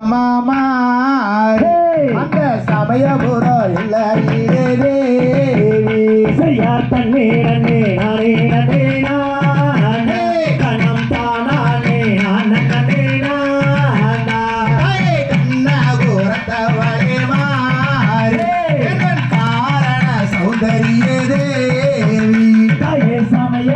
மாமா அந்த சமயபுரம் இல்லையே தேவி. செய்யா தன்னே நன்னே நானே. கணம் தானானே நானா. காரண சௌந்தரிய தேவி? தாயே சமய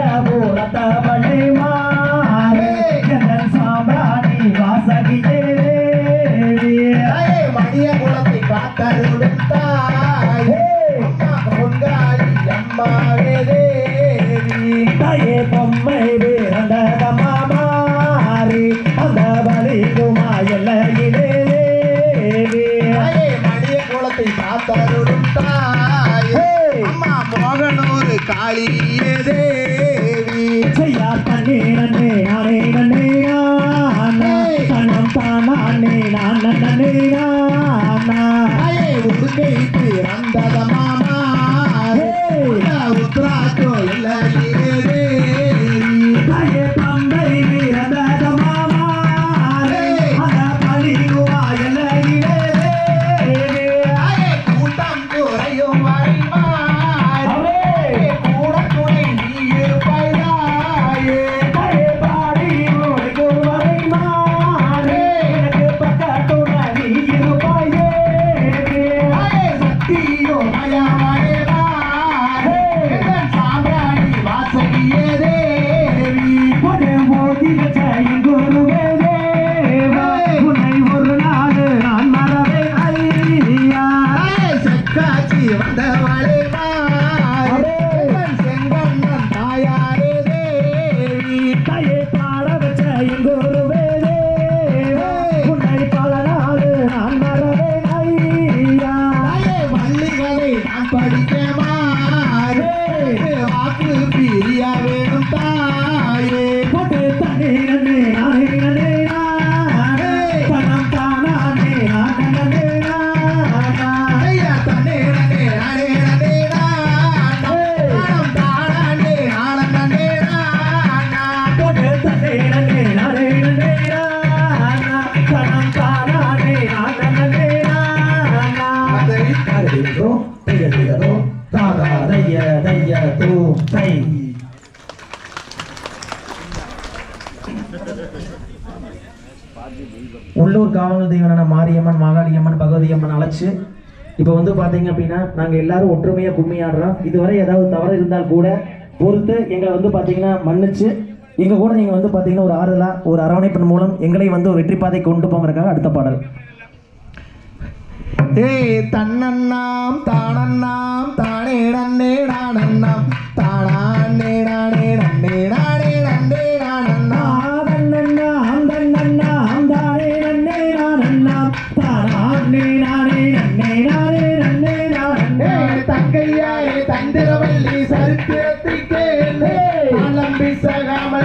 குலத்தை காத்தருளும் தாயே அம்மா மோகனூர் காளியே தேவி. செய்யா தண்ணே நன்னே நானே நன்னே நானா. கணம் தானானே நான் நன்னே நானா. தாயே உடுக்கை பிறந்தத மாமா. உத்ராட்டோ இல்லையே படிக்க தை உள்ளூர் காவல் தெய்வனான மாரியம்மன் மாகாளியம்மன் பகவதியம்மன் அழைச்சு இப்போ வந்து பார்த்தீங்க அப்படின்னா நாங்கள் எல்லாரும் ஒற்றுமையாக கும்மி ஆடுறோம். இதுவரை ஏதாவது தவறு இருந்தால் கூட பொறுத்து எங்களை வந்து பார்த்தீங்கன்னா மன்னிச்சு எங்கள் கூட நீங்கள் வந்து பார்த்தீங்கன்னா ஒரு ஆறுதலாக ஒரு அரவணைப்பின் மூலம் எங்களை வந்து ஒரு வெற்றி பாதை கொண்டு போங்கிறக்காக அடுத்த பாடல். ஏய் தன்னண்ணாம் தானண்ணாம் தானே நன்னே நானண்ணாம்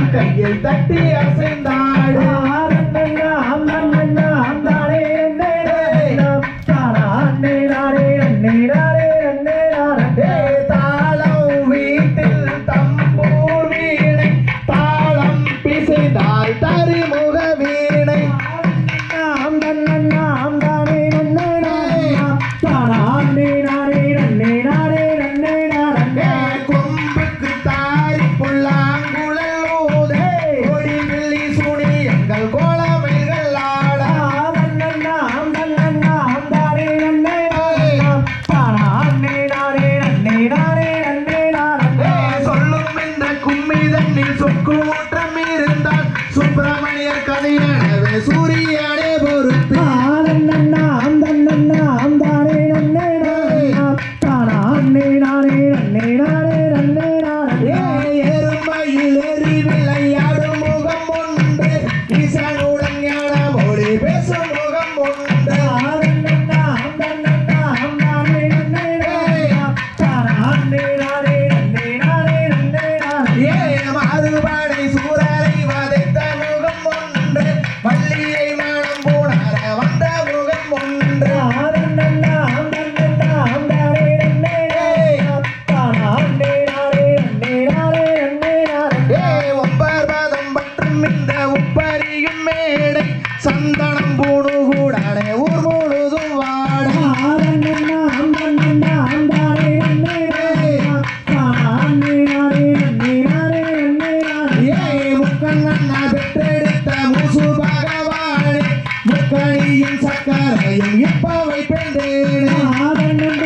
சகாமல் கையில் தட்டி அசைந்தாடு Hallelujah. முக்கணியும் இப்ப வைப்பேன்